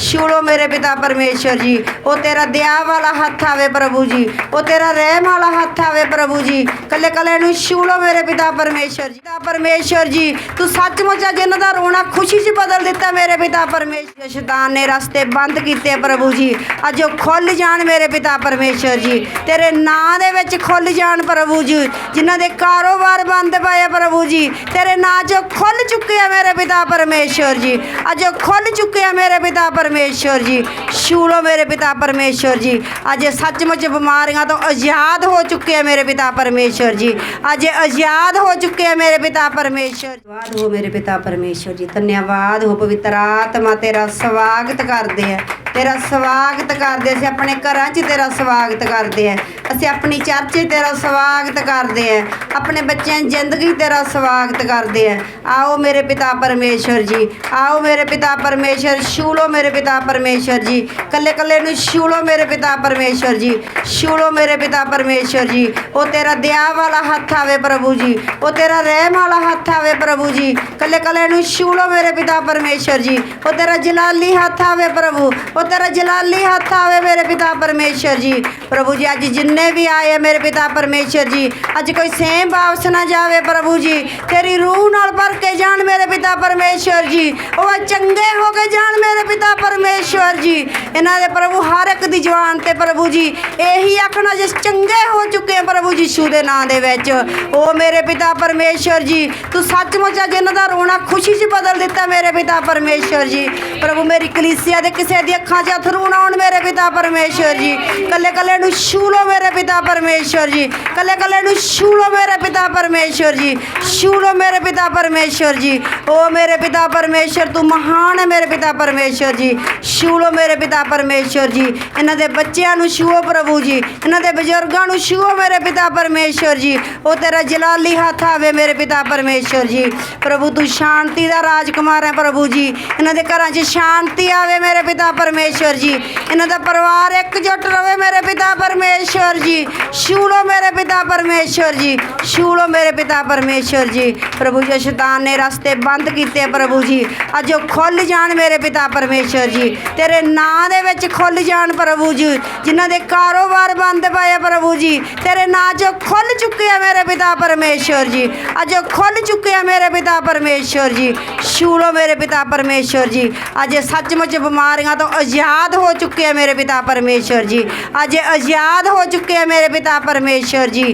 ਛੂਲੋ ਮੇਰੇ ਪਿਤਾ ਪਰਮੇਸ਼ਰ ਜੀ। ਉਹ ਤੇਰਾ ਦਇਆ ਵਾਲਾ ਹੱਥ ਆਵੇ ਪ੍ਰਭੂ ਜੀ। ਉਹ ਤੇਰਾ ਰਹਿਮ ਵਾਲਾ ਹੱਥ ਆਵੇ ਪ੍ਰਭੂ ਜੀ। ਕੱਲੇ ਕੱਲੇ ਨੂੰ ਛੂਲੋ ਮੇਰੇ ਪਿਤਾ ਪਰਮੇਸ਼ਰ ਜੀ। ਪਿਤਾ ਪਰਮੇਸ਼ਰ ਜੀ, ਤੂੰ ਸੱਚਮੁੱਚ ਅੱਜ ਇਹਨਾਂ ਦਾ ਰੋਣਾ ਖੁਸ਼ੀ 'ਚ ਬਦਲ ਦਿੱਤਾ ਮੇਰੇ ਪਿਤਾ ਪਰਮੇਸ਼ਰ ਸ਼ੈਤਾਨ ਨੇ ਰਸਤੇ ਬੰਦ ਕੀਤੇ ਪ੍ਰਭੂ ਜੀ। ਅੱਜ ਉਹ ਖੁੱਲ ਜਾਣ ਮੇਰੇ ਪਿਤਾ ਪਰਮੇਸ਼ਰ ਜੀ। ਤੇਰੇ ਨਾਂ ਦੇ ਵਿੱਚ ਖੁੱਲ ਜਾਣ ਪ੍ਰਭੂ ਜੀ। ਜਿਨ੍ਹਾਂ ਦੇ ਕਾਰੋਬਾਰ ਬੰਦ ਪਏ ਪ੍ਰਭੂ ਜੀ। ਤੇਰੇ ਨਾਂ 'ਚ ਖੁੱਲ ਚੁੱਕੇ ਆ ਮੇਰੇ ਪਿਤਾ ਪਰਮੇਸ਼ਰ ਜੀ। ਅੱਜ ਉਹ ਖੁੱਲ ਚੁੱਕੇ ਆ ਮੇਰੇ ਪਿਤਾ ਪਰਮੇਸ਼ਰ ਜੀ। ਛੂਲੋ ਮੇਰੇ ਪਿਤਾ ਪਰਮੇਸ਼ਰ ਜੀ। ਅੱਜ ਸੱਚਮੁੱਚ ਬਿਮਾਰੀਆਂ ਤੋਂ ਆਜ਼ਾਦ ਹੋ ਚੁੱਕੇ ਆ ਮੇਰੇ ਪਿਤਾ ਪਰਮੇਸ਼ਰ ਜੀ। ਅੱਜ ਆਜ਼ਾਦ ਹੋ ਚੁੱਕੇ ਆ ਮੇਰੇ ਪਿਤਾ ਪਰਮੇਸ਼ਰ ਧੰਨਵਾਦ ਹੋ ਮੇਰੇ ਪਿਤਾ ਪਰਮੇਸ਼ਰ ਜੀ। ਧੰਨਵਾਦ ਹੋ ਪਵਿੱਤਰ ਆਤਮਾ। ਤੇਰਾ ਸਵਾਗਤ ਕਰਦੇ ਆ। ਤੇਰਾ ਸਵਾਗਤ ਕਰਦੇ ਅਸੀਂ ਆਪਣੇ ਘਰਾਂ 'ਚ ਤੇਰਾ ਸਵਾਗਤ ਕਰਦੇ ਆ। ਅਸੀਂ ਆਪਣੀ ਚਰਚ ਤੇਰਾ ਸਵਾਗਤ ਕਰਦੇ ਆ ਆਪਣੇ ਬੱਚਿਆਂ ਦੀ ਜ਼ਿੰਦਗੀ ਤੇਰਾ ਸਵਾਗਤ ਕਰਦੇ ਆ ਆਓ ਮੇਰੇ ਪਿਤਾ ਪਰਮੇਸ਼ਰ ਜੀ, ਆਓ ਮੇਰੇ ਪਿਤਾ ਪਰਮੇਸ਼ਰ ਛੂਲੋ ਮੇਰੇ ਪਿਤਾ ਪਰਮੇਸ਼ਰ ਜੀ ਕੱਲੇ ਕੱਲੇ ਨੂੰ ਛੂਲੋ ਮੇਰੇ ਪਿਤਾ ਪਰਮੇਸ਼ਰ ਜੀ, ਛੂਲੋ ਮੇਰੇ ਪਿਤਾ ਪਰਮੇਸ਼ਰ ਜੀ। ਉਹ ਤੇਰਾ ਦਇਆ ਵਾਲਾ ਹੱਥ ਆਵੇ ਪ੍ਰਭੂ ਜੀ, ਉਹ ਤੇਰਾ ਰਹਿਮ ਵਾਲਾ ਹੱਥ ਆਵੇ ਪ੍ਰਭੂ ਜੀ। ਕੱਲੇ ਕੱਲੇ ਨੂੰ ਛੂਲੋ ਮੇਰੇ ਪਿਤਾ ਪਰਮੇਸ਼ਰ ਜੀ, ਉਹ ਤੇਰਾ ਜਲਾਲੀ ਹੱਥ ਆਵੇ ਪ੍ਰਭੂ, ਉਹ ਤੇਰਾ ਜਲਾਲੀ ਹੱਥ ਆਵੇ ਮੇਰੇ ਪਿਤਾ ਪਰਮੇਸ਼ਰ ਜੀ। ਪ੍ਰਭੂ ਜੀ, ਅੱਜ ਜਿੰਨੇ ਵੀ ਆਏ ਆ ਮੇਰੇ ਪਿਤਾ ਪਰਮੇਸ਼ਰ ਜੀ। ਅੱਜ ਕੋਈ ਸੇਮ ਵਾਪਸ ਨਾ ਜਾਵੇ ਪ੍ਰਭੂ ਜੀ। ਤੇਰੀ ਰੂਹ ਨਾਲ ਭਰ ਕੇ ਜਾਣ ਮੇਰੇ ਪਿਤਾ ਪਰਮੇਸ਼ਰ ਜੀ। ਉਹ ਚੰਗੇ ਹੋ ਕੇ ਜਾਣ ਮੇਰੇ ਪਿਤਾ ਪਰਮੇਸ਼ਰ ਜੀ। ਇਹਨਾਂ ਦੇ ਪ੍ਰਭੂ ਹਰ ਇੱਕ ਦੀ ਜਵਾਨ ਤੇ ਪ੍ਰਭੂ ਜੀ, ਇਹੀ ਆਖਣਾ ਜਿਸ ਚੰਗੇ ਹੋ ਚੁੱਕੇ ਆ ਪ੍ਰਭੂ ਯਿਸੂ ਦੇ ਨਾਂ ਦੇ ਵਿੱਚ। ਉਹ ਮੇਰੇ ਪਿਤਾ ਪਰਮੇਸ਼ਰ ਜੀ, ਤੂੰ ਸੱਚਮੁੱਚ ਅੱਜ ਇਹਨਾਂ ਦਾ ਰੋਣਾ ਖੁਸ਼ੀ 'ਚ ਬਦਲ ਦਿੱਤਾ ਮੇਰੇ ਪਿਤਾ ਪਰਮੇਸ਼ਰ ਜੀ। ਪ੍ਰਭੂ, ਮੇਰੀ ਕਲੀਸਿਆ ਦੇ ਕਿਸੇ ਦੀ ਅੱਖਾਂ 'ਚ ਅਥਰੂ ਨਾ ਆਉਣ ਮੇਰੇ ਪਿਤਾ ਪਰਮੇਸ਼ਰ ਜੀ। ਕੱਲੇ ਕੱਲੇ ਨੂੰ ਛੂ ਲਓ ਮੇਰੇ ਪਿਤਾ ਪਰਮੇਸ਼ਰ ਜੀ ਕੱਲੇ ਕੱਲੇ ਨੂੰ ਛੂਲੋ ਮੇਰੇ ਪਿਤਾ ਪਰਮੇਸ਼ਰ ਜੀ ਛੂਲੋ ਮੇਰੇ ਪਿਤਾ ਪਰਮੇਸ਼ਰ ਜੀ ਓ ਮੇਰੇ ਪਿਤਾ ਪਰਮੇਸ਼ਰ ਤੂੰ ਮਹਾਨ ਹੈ ਮੇਰੇ ਪਿਤਾ ਪਰਮੇਸ਼ਰ ਜੀ ਛੂਲੋ ਮੇਰੇ ਪਿਤਾ ਪਰਮੇਸ਼ਰ ਜੀ ਇਹਨਾਂ ਦੇ ਬੱਚਿਆਂ ਨੂੰ ਛੂਓ ਪ੍ਰਭੂ ਜੀ ਇਹਨਾਂ ਦੇ ਬਜ਼ੁਰਗਾਂ ਨੂੰ ਛੂਓ ਮੇਰੇ ਪਿਤਾ ਪਰਮੇਸ਼ਰ ਜੀ ਉਹ ਤੇਰਾ ਜਲਾਲੀ ਹੱਥ ਆਵੇ ਮੇਰੇ ਪਿਤਾ ਪਰਮੇਸ਼ਰ ਜੀ ਪ੍ਰਭੂ ਤੂੰ ਸ਼ਾਂਤੀ ਦਾ ਰਾਜਕੁਮਾਰ ਹੈ ਪ੍ਰਭੂ ਜੀ ਇਹਨਾਂ ਦੇ ਘਰਾਂ 'ਚ ਸ਼ਾਂਤੀ ਆਵੇ ਮੇਰੇ ਪਿਤਾ ਪਰਮੇਸ਼ਰ ਜੀ ਇਹਨਾਂ ਦਾ ਪਰਿਵਾਰ ਇੱਕ ਇਕਜੁੱਟ ਰਵੇ ਮੇਰੇ ਪਿਤਾ ਪਰਮੇਸ਼ਰ ਜੀ। ਛੂਲੋ ਮੇਰੇ ਪਿਤਾ ਪਰਮੇਸ਼ਰ ਜੀ। ਛੂਲੋ ਮੇਰੇ ਪਿਤਾ ਪਰਮੇਸ਼ਰ ਜੀ। ਪ੍ਰਭੂ ਜੀ, ਸ਼ੈਤਾਨ ਨੇ ਰਸਤੇ ਬੰਦ ਕੀਤੇ ਪ੍ਰਭੂ ਜੀ। ਅੱਜ ਉਹ ਖੁੱਲ ਜਾਣ ਮੇਰੇ ਪਿਤਾ ਪਰਮੇਸ਼ਰ ਜੀ। ਤੇਰੇ ਨਾਂ ਦੇ ਵਿੱਚ ਖੁੱਲ ਜਾਣ ਪ੍ਰਭੂ ਜੀ। ਜਿਨ੍ਹਾਂ ਦੇ ਕਾਰੋਬਾਰ ਬੰਦ ਪਏ ਪ੍ਰਭੂ ਜੀ। ਤੇਰੇ ਨਾਂ 'ਚ ਖੁੱਲ ਚੁੱਕੇ ਆ ਮੇਰੇ ਪਿਤਾ ਪਰਮੇਸ਼ਰ ਜੀ। ਅੱਜ ਉਹ ਖੁੱਲ ਚੁੱਕੇ ਆ ਮੇਰੇ ਪਿਤਾ ਪਰਮੇਸ਼ਰ ਜੀ। ਛੂਲੋ ਮੇਰੇ ਪਿਤਾ ਪਰਮੇਸ਼ਰ ਜੀ। ਅੱਜ ਸੱਚਮੁੱਚ ਬਿਮਾਰੀਆਂ ਤੋਂ ਆਜ਼ਾਦ ਹੋ ਚੁੱਕੇ ਆ ਮੇਰੇ ਪਿਤਾ ਪਰਮੇਸ਼ਰ ਜੀ। ਅੱਜ ਆਜ਼ਾਦ ਹੋ ਚੁੱਕੇ ਆ ਮੇਰੇ ਪਿਤਾ ਪਰਮੇਸ਼ਰ ਜੀ।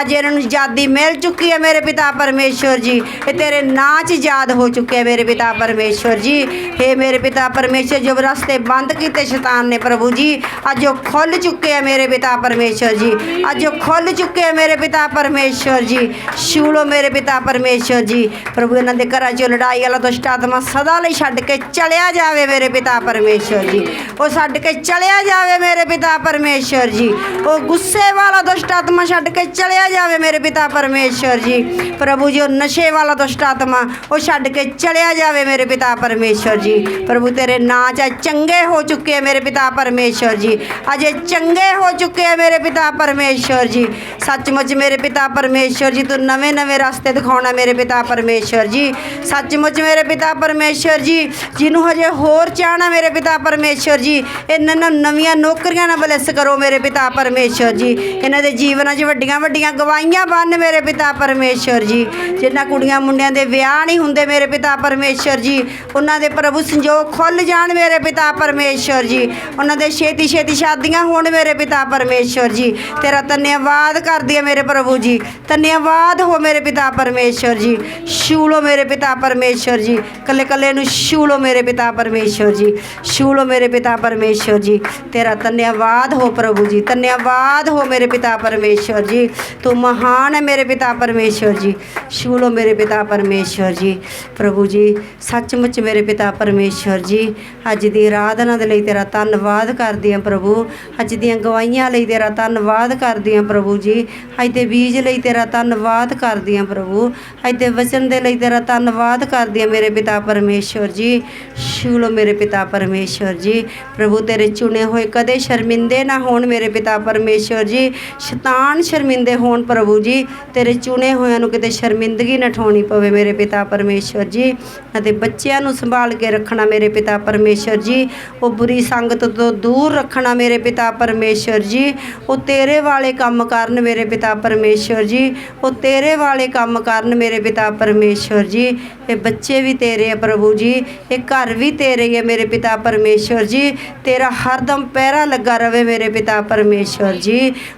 ਅੱਜ ਇਹਨਾਂ ਨੂੰ ਆਜ਼ਾਦੀ ਮਿਲ ਚੁੱਕੀ ਹੈ ਮੇਰੇ ਪਿਤਾ ਪਰਮੇਸ਼ਰ ਜੀ। ਇਹ ਤੇਰੇ ਨਾਂ 'ਚ ਆਜ਼ਾਦ ਹੋ ਚੁੱਕੇ ਆ ਮੇਰੇ ਪਿਤਾ ਪਰਮੇਸ਼ਰ ਜੀ। ਹੇ ਮੇਰੇ ਪਿਤਾ ਪਰਮੇਸ਼ਰ ਜੋ ਰਸਤੇ ਬੰਦ ਕੀਤੇ ਸ਼ੈਤਾਨ ਨੇ ਪ੍ਰਭੂ ਜੀ, ਅੱਜ ਉਹ ਖੁੱਲ ਚੁੱਕੇ ਆ ਮੇਰੇ ਪਿਤਾ ਪਰਮੇਸ਼ਰ ਜੀ। ਅੱਜ ਉਹ ਖੁੱਲ ਚੁੱਕੇ ਆ ਮੇਰੇ ਪਿਤਾ ਪਰਮੇਸ਼ਰ ਜੀ। ਛੂਲੋ ਮੇਰੇ ਪਿਤਾ ਪਰਮੇਸ਼ਰ ਜੀ। ਪ੍ਰਭੂ ਇਹਨਾਂ ਦੇ ਘਰਾਂ 'ਚੋਂ ਲੜਾਈ ਵਾਲਾ ਦੁਸ਼ਟ ਆਤਮਾ ਸਦਾ ਲਈ ਛੱਡ ਕੇ ਚਲਿਆ ਜਾਵੇ ਮੇਰੇ ਪਿਤਾ ਪਰਮੇਸ਼ਰ ਜੀ। ਉਹ ਛੱਡ ਕੇ ਚਲਿਆ ਜਾਵੇ ਮੇਰੇ ਪਿਤਾ ਪਰਮੇਸ਼ਰ ਜੀ। ਉਹ ਗੁੱਸੇ ਵਾਲਾ ਦੁਸ਼ਟ ਆਤਮਾ ਛੱਡ ਕੇ ਚਲਿਆ ਜਾਵੇ ਮੇਰੇ ਪਿਤਾ ਪਰਮੇਸ਼ਰ ਜੀ। ਪ੍ਰਭੂ ਜੀ, ਉਹ ਨਸ਼ੇ ਵਾਲਾ ਦੁਸ਼ਟ ਆਤਮਾ, ਉਹ ਛੱਡ ਕੇ ਚਲਿਆ ਜਾਵੇ ਮੇਰੇ ਪਿਤਾ ਪਰਮੇਸ਼ਰ ਜੀ। ਪ੍ਰਭੂ, ਤੇਰੇ ਨਾਂ 'ਚ ਚੰਗੇ ਹੋ ਚੁੱਕੇ ਆ ਮੇਰੇ ਪਿਤਾ ਪਰਮੇਸ਼ਰ ਜੀ। ਅਜੇ ਚੰਗੇ ਹੋ ਚੁੱਕੇ ਹੈ ਮੇਰੇ ਪਿਤਾ ਪਰਮੇਸ਼ਰ ਜੀ। ਸੱਚਮੁੱਚ ਮੇਰੇ ਪਿਤਾ ਪਰਮੇਸ਼ਰ ਜੀ, ਤੂੰ ਨਵੇਂ ਨਵੇਂ ਰਸਤੇ ਦਿਖਾਉਣਾ ਮੇਰੇ ਪਿਤਾ ਪਰਮੇਸ਼ਰ ਜੀ। ਸੱਚਮੁੱਚ ਮੇਰੇ ਪਿਤਾ ਪਰਮੇਸ਼ਰ ਜੀ, ਜਿਹਨੂੰ ਹਜੇ ਹੋਰ ਚਾਹਣਾ ਮੇਰੇ ਪਿਤਾ ਪਰਮੇਸ਼ਰ ਜੀ, ਇਹਨਾਂ ਨੂੰ ਨਵੀਆਂ ਨੌਕਰੀਆਂ ਨਾਲ ਬਲੈਸ ਕਰੋ ਮੇਰੇ ਪਿਤਾ ਪਰਮੇਸ਼ਰ ਜੀ। ਇਹਨਾਂ ਦੇ ਜੀਵਨਾਂ 'ਚ ਵੱਡੀਆਂ ਵੱਡੀਆਂ ਗਵਾਹੀਆਂ ਬੰਨ ਮੇਰੇ ਪਿਤਾ ਪਰਮੇਸ਼ਰ ਜੀ। ਜਿਨ੍ਹਾਂ ਕੁੜੀਆਂ ਮੁੰਡਿਆਂ ਦੇ ਵਿਆਹ ਨਹੀਂ ਹੁੰਦੇ ਮੇਰੇ ਪਿਤਾ ਪਰਮੇਸ਼ਰ ਜੀ। ਉਹਨਾਂ ਦੇ ਪ੍ਰਭੂ ਸੰਜੋਗ ਖੁੱਲ ਜਾਣ ਮੇਰੇ ਪਿਤਾ ਪਰਮੇਸ਼ਰ ਜੀ। ਉਹਨਾਂ ਦੇ ਛੇਤੀ ਛੇਤੀ ਸ਼ਾਦੀਆਂ ਹੋਣ ਮੇਰੇ ਪਿਤਾ ਪਰਮੇਸ਼ਰ ਜੀ। ਤੇਰਾ ਧੰਨਵਾਦ ਕਰਦੀ ਹੈ ਮੇਰੇ ਪ੍ਰਭੂ ਜੀ। ਧੰਨਵਾਦ ਹੋ ਮੇਰੇ ਪਿਤਾ ਪਰਮੇਸ਼ਰ ਜੀ। ਛੂਲੋ ਮੇਰੇ ਪਿਤਾ ਪਰਮੇਸ਼ਰ ਜੀ। ਕੱਲੇ ਕੱਲੇ ਨੂੰ ਛੂਲੋ ਮੇਰੇ ਪਿਤਾ ਪਰਮੇਸ਼ਰ ਜੀ। ਛੂਲੋ ਮੇਰੇ ਪਿਤਾ ਪਰਮੇਸ਼ਰ ਜੀ। ਤੇਰਾ ਧੰਨਵਾਦ ਹੋ ਪ੍ਰਭੂ ਜੀ। ਧੰਨਵਾਦ ਹੋ ਮੇਰੇ ਪਿਤਾ ਪਰਮੇਸ਼ਰ ਜੀ। ਤੂੰ ਮਹਾਨ ਹੈ ਮੇਰੇ ਪਿਤਾ ਪਰਮੇਸ਼ਰ ਜੀ। ਛੂਲੋ ਮੇਰੇ ਪਿਤਾ ਪਰਮੇਸ਼ਰ ਜੀ। ਪ੍ਰਭੂ ਜੀ, ਸੱਚਮੁੱਚ ਮੇਰੇ ਪਿਤਾ ਪਰਮੇਸ਼ਰ ਜੀ, ਅੱਜ ਦੀ ਆਰਾਧਨਾ ਦੇ ਲਈ ਤੇਰਾ ਧੰਨਵਾਦ ਕਰਦੀ ਹਾਂ ਪ੍ਰਭੂ। ਅੱਜ ਦੀਆਂ ਗਵਾਹੀਆਂ ਲਈ ਤੇਰਾ ਧੰਨਵਾਦ ਕਰਦੀ ਹਾਂ ਪ੍ਰਭੂ ਜੀ। ਅੱਜ ਦੇ ਬੀਜ ਲਈ ਤੇਰਾ ਧੰਨਵਾਦ ਕਰਦੀ ਹਾਂ ਪ੍ਰਭੂ। ਅੱਜ ਦੇ ਵਚਨ ਦੇ ਲਈ ਤੇਰਾ ਧੰਨਵਾਦ ਕਰਦੀ ਹਾਂ ਮੇਰੇ ਪਿਤਾ ਪਰਮੇਸ਼ਰ ਜੀ। ਛੂਲੋ ਮੇਰੇ ਪਿਤਾ ਪਰਮੇਸ਼ਰ ਜੀ। ਪ੍ਰਭੂ ਤੇਰੇ ਚੁਣੇ ਹੋਏ ਕਦੇ ਸ਼ਰਮਿੰਦੇ ਨਾ ਹੋਣ ਮੇਰੇ ਪਿਤਾ ਪਰਮੇਸ਼ਵਰ ਜੀ, ਸ਼ੈਤਾਨ ਸ਼ਰਮਿੰਦੇ ਹੋਣ ਪ੍ਰਭੂ ਜੀ, ਤੇਰੇ ਚੁਣੇ ਹੋਇਆਂ ਨੂੰ ਕਿਤੇ ਸ਼ਰਮਿੰਦਗੀ ਨਾ ਠਾਉਣੀ ਪਵੇ ਮੇਰੇ ਪਿਤਾ ਪਰਮੇਸ਼ਵਰ ਜੀ ਅਤੇ ਬੱਚਿਆਂ ਨੂੰ ਸੰਭਾਲ ਕੇ ਰੱਖਣਾ ਮੇਰੇ ਪਿਤਾ ਪਰਮੇਸ਼ਵਰ ਜੀ, ਉਹ ਬੁਰੀ ਸੰਗਤ ਤੋਂ ਦੂਰ ਰੱਖਣਾ ਮੇਰੇ ਪਿਤਾ ਪਰਮੇਸ਼ਵਰ ਜੀ, ਉਹ ਤੇਰੇ ਵਾਲੇ ਕੰਮ ਕਰਨ ਮੇਰੇ ਪਿਤਾ ਪਰਮੇਸ਼ਵਰ ਜੀ, ਉਹ ਤੇਰੇ ਵਾਲੇ ਕੰਮ ਕਰਨ ਮੇਰੇ ਪਿਤਾ ਪਰਮੇਸ਼ਵਰ ਜੀ, ਇਹ ਬੱਚੇ ਵੀ ਤੇਰੇ ਆ ਪ੍ਰਭੂ ਜੀ, ਇਹ ਘਰ ਵੀ ਤੇਰੇ ਹੀ ਹੈ ਮੇਰੇ ਪਿਤਾ ਪਰਮੇਸ਼ਵਰ ਜੀ, ਤੇਰਾ ਹਰਦਮ ਪਹਿਰਾ ਲੱਗਾ ਰਵੇ ਮੇਰੇ ਪਿਤਾ ਪਰਮੇਸ਼ਵਰ ਜੀ।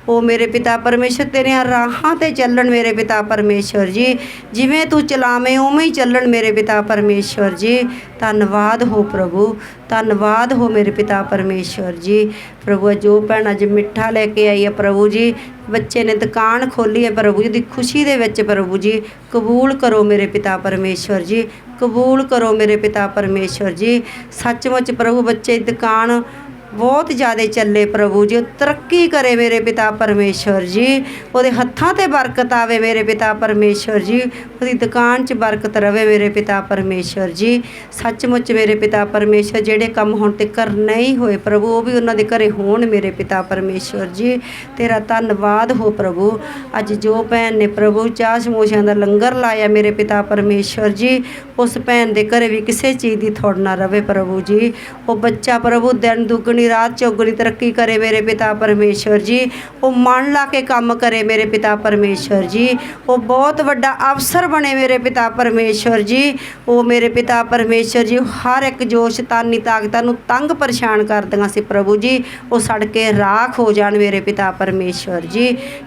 ਉਹ ਮੇਰੇ ਪਿਤਾ ਪਰਮੇਸ਼ਵਰ ਤੇਰੀਆਂ ਰਾਹਾਂ ਤੇ ਚੱਲਣ ਮੇਰੇ ਪਿਤਾ ਪਰਮੇਸ਼ਵਰ ਜੀ। ਜਿਵੇਂ ਤੂੰ ਚਲਾਵੇਂ, ਉਵੇਂ ਹੀ ਚੱਲਣ ਮੇਰੇ ਪਿਤਾ ਪਰਮੇਸ਼ਵਰ ਜੀ। ਧੰਨਵਾਦ ਹੋ ਪ੍ਰਭੂ, ਧੰਨਵਾਦ ਹੋ ਮੇਰੇ ਪਿਤਾ ਪਰਮੇਸ਼ਵਰ ਜੀ। ਪ੍ਰਭੂ ਜੋ ਭੈਣ ਅੱਜ ਮਿੱਠਾ ਲੈ ਕੇ ਆਈ ਹੈ ਪ੍ਰਭੂ ਜੀ। ਬੱਚੇ ਨੇ ਦੁਕਾਨ ਖੋਲੀ ਹੈ ਪ੍ਰਭੂ ਜੀ ਦੀ ਖੁਸ਼ੀ ਦੇ ਵਿੱਚ ਪ੍ਰਭੂ ਜੀ। ਕਬੂਲ ਕਰੋ ਮੇਰੇ ਪਿਤਾ ਪਰਮੇਸ਼ਵਰ ਜੀ। ਕਬੂਲ ਕਰੋ ਮੇਰੇ ਪਿਤਾ ਪਰਮੇਸ਼ਵਰ ਜੀ। ਸੱਚਮੁੱਚ ਪ੍ਰਭੂ, ਬੱਚੇ ਦੁਕਾਨ ਬਹੁਤ ਜ਼ਿਆਦਾ ਚੱਲੇ ਪ੍ਰਭੂ ਜੀ, ਉਹ ਤਰੱਕੀ ਕਰੇ ਮੇਰੇ ਪਿਤਾ ਪਰਮੇਸ਼ਵਰ ਜੀ। ਉਹਦੇ ਹੱਥਾਂ ਤੇ ਬਰਕਤ ਆਵੇ ਮੇਰੇ ਪਿਤਾ ਪਰਮੇਸ਼ਵਰ ਜੀ। ਉਹਦੀ ਦੁਕਾਨ 'ਚ ਬਰਕਤ ਰਵੇ ਮੇਰੇ ਪਿਤਾ ਪਰਮੇਸ਼ਵਰ ਜੀ। ਸੱਚਮੁੱਚ ਮੇਰੇ ਪਿਤਾ ਪਰਮੇਸ਼ਵਰ, ਜਿਹੜੇ ਕੰਮ ਹੁਣ ਤੱਕ ਨਹੀਂ ਹੋਏ ਪ੍ਰਭੂ, ਉਹ ਵੀ ਉਹਨਾਂ ਦੇ ਘਰੇ ਹੋਣ ਮੇਰੇ ਪਿਤਾ ਪਰਮੇਸ਼ਵਰ ਜੀ। ਤੇਰਾ ਧੰਨਵਾਦ ਹੋ ਪ੍ਰਭੂ। ਅੱਜ ਜੋ ਭੈਣ ਨੇ ਪ੍ਰਭੂ ਚਾਹ ਸਮੋਸਿਆਂ ਦਾ ਲੰਗਰ ਲਾਇਆ ਮੇਰੇ ਪਿਤਾ ਪਰਮੇਸ਼ਵਰ ਜੀ, ਉਸ ਭੈਣ ਦੇ ਘਰੇ ਵੀ ਕਿਸੇ ਚੀਜ਼ ਦੀ ਥੋੜ ਨਾ ਰਵੇ ਪ੍ਰਭੂ ਜੀ। ਉਹ ਬੱਚਾ ਪ੍ਰਭੂ ਦਿਨ ਦੁੱਗਣੀ ਰਾਤ ਚੌਗਣੀ ਤਰੱਕੀ ਕਰੇ ਮੇਰੇ ਪਿਤਾ ਪਰਮੇਸ਼ਵਰ ਜੀ। ਉਹ ਮਨ ਲਾ ਕੇ ਕੰਮ ਕਰੇ ਮੇਰੇ ਪਿਤਾ ਪਰਮੇਸ਼ਵਰ ਜੀ। ਉਹ ਬਹੁਤ ਵੱਡਾ ਅਫਸਰ ਬਣੇ ਮੇਰੇ ਪਿਤਾ ਪਰਮੇਸ਼ਵਰ ਜੀ। ਉਹ ਮੇਰੇ ਪਿਤਾ ਪਰਮੇਸ਼ਵਰ ਜੀ ਹਰ ਇੱਕ ਜੋ ਸ਼ੈਤਾਨੀ ਤਾਕਤਾਂ ਨੂੰ ਤੰਗ ਪਰੇਸ਼ਾਨ ਕਰਦੀਆਂ ਸੀ ਪ੍ਰਭੂ ਜੀ। ਉਹ ਸੜ ਕੇ ਰਾਖ ਹੋ ਜਾਣ ਮੇਰੇ ਪਿਤਾ ਪਰਮੇਸ਼ਵਰ ਜੀ।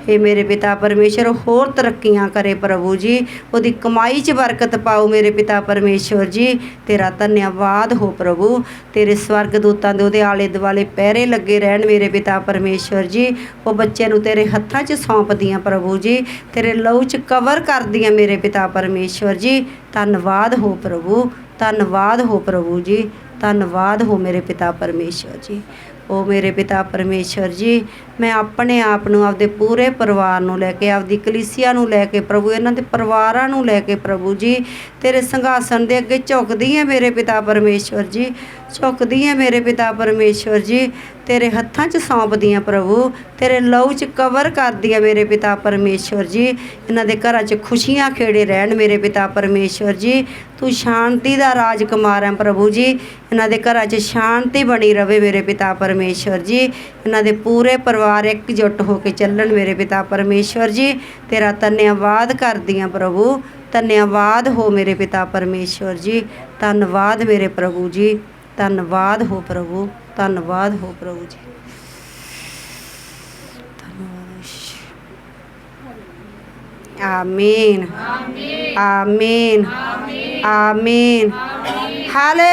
ਇਹ ਮੇਰੇ ਪਿਤਾ ਪਰਮੇਸ਼ਵਰ, ਹੋਰ ਤਰੱਕੀਆਂ ਕਰੇ ਪ੍ਰਭੂ ਜੀ। ਉਹਦੀ ਕਮਾਈ 'ਚ ਬਰਕਤ ਪਾਓ ਮੇਰੇ ਪਿਤਾ ਪਰਮੇਸ਼ਵਰ ਜੀ। ਤੇਰਾ ਧੰਨਵਾਦ ਹੋ ਪ੍ਰਭੂ। ਤੇਰੇ ਸਵਰਗ ਦੂਤਾਂ ਦੇ ਉਹਦੇ ਆਲੇ ਦੁਆਲੇ ਪਹਿਰੇ ਲੱਗੇ ਰਹਿਣ ਮੇਰੇ ਪਿਤਾ ਪਰਮੇਸ਼ਵਰ ਜੀ। ਉਹ ਬੱਚੇ ਨੂੰ ਤੇਰੇ ਹੱਥਾਂ 'ਚ ਸੌਂਪਦੀਆਂ ਪ੍ਰਭੂ ਜੀ। ਤੇਰੇ ਲਹੂ 'ਚ ਕਵਰ ਕਰਦੀਆਂ ਮੇਰੇ ਪਿਤਾ ਪਰਮੇਸ਼ਵਰ ਜੀ। ਧੰਨਵਾਦ ਹੋ ਪ੍ਰਭੂ, ਧੰਨਵਾਦ ਹੋ ਪ੍ਰਭੂ ਜੀ। ਧੰਨਵਾਦ ਹੋ ਮੇਰੇ ਪਿਤਾ ਪਰਮੇਸ਼ਵਰ ਜੀ। ਉਹ ਮੇਰੇ ਪਿਤਾ ਪਰਮੇਸ਼ਵਰ ਜੀ, ਮੈਂ ਆਪਣੇ ਆਪ ਨੂੰ ਆਪਦੇ ਪੂਰੇ ਪਰਿਵਾਰ ਨੂੰ ਲੈ ਕੇ, ਆਪਦੀ ਕਲੀਸਿਆ ਨੂੰ ਲੈ ਕੇ ਪ੍ਰਭੂ, ਇਹਨਾਂ ਦੇ ਪਰਿਵਾਰਾਂ ਨੂੰ ਲੈ ਕੇ ਪ੍ਰਭੂ ਜੀ, ਤੇਰੇ ਸੰਘਾਸਨ ਦੇ ਅੱਗੇ ਝੁਕਦੀ ਹਾਂ ਮੇਰੇ ਪਿਤਾ ਪਰਮੇਸ਼ਵਰ ਜੀ, ਝੁਕਦੀ ਹਾਂ ਮੇਰੇ ਪਿਤਾ ਪਰਮੇਸ਼ਵਰ ਜੀ। ਤੇਰੇ ਹੱਥਾਂ 'ਚ ਸੌਂਪਦੀਆਂ ਪ੍ਰਭੂ, ਤੇਰੇ ਲਹੂ 'ਚ ਕਵਰ ਕਰਦੀ ਹਾਂ ਮੇਰੇ ਪਿਤਾ ਪਰਮੇਸ਼ਵਰ ਜੀ। ਇਹਨਾਂ ਦੇ ਘਰਾਂ 'ਚ ਖੁਸ਼ੀਆਂ ਖੇੜੇ ਰਹਿਣ ਮੇਰੇ ਪਿਤਾ ਪਰਮੇਸ਼ਵਰ ਜੀ। ਤੂੰ ਸ਼ਾਂਤੀ ਦਾ ਰਾਜਕੁਮਾਰ ਹੈ ਪ੍ਰਭੂ ਜੀ। ਇਹਨਾਂ ਦੇ ਘਰਾਂ 'ਚ ਸ਼ਾਂਤੀ ਬਣੀ ਰਵੇ ਮੇਰੇ ਪਿਤਾ ਪਰਮੇਸ਼ਵਰ ਜੀ। ਇਹਨਾਂ ਦੇ ਪੂਰੇ ਪਰਿਵਾਰ ਇਕਜੁੱਟ ਹੋ ਕੇ ਚੱਲਣ ਮੇਰੇ ਪਿਤਾ ਪਰਮੇਸ਼ਵਰ ਜੀ। ਤੇਰਾ ਧੰਨਵਾਦ ਕਰਦੀ ਹਾਂ ਪ੍ਰਭੂ। ਧੰਨਵਾਦ ਹੋ ਮੇਰੇ ਪਿਤਾ ਪਰਮੇਸ਼ਵਰ ਜੀ। ਧੰਨਵਾਦ ਮੇਰੇ ਪ੍ਰਭੂ ਜੀ। ਧੰਨਵਾਦ ਹੋ ਪ੍ਰਭੂ। ਧੰਨਵਾਦ ਹੋ ਪ੍ਰਭੂ ਜੀ। ਧੰਨਵਾਦ। ਆਮੀਨ। ਆਮੀਨ। ਆਮੀਨ। Hallelujah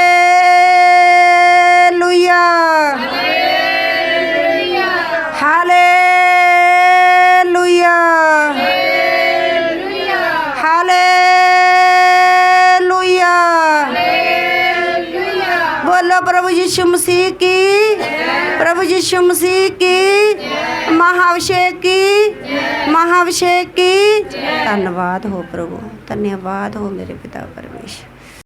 hallelujah. प्रभु यीशु मसीह की प्रभु यीशु मसीह की महाअभिषेक की महाअभिषेक की धन्यवाद हो प्रभु धन्यवाद हो मेरे पिता परमेश्वर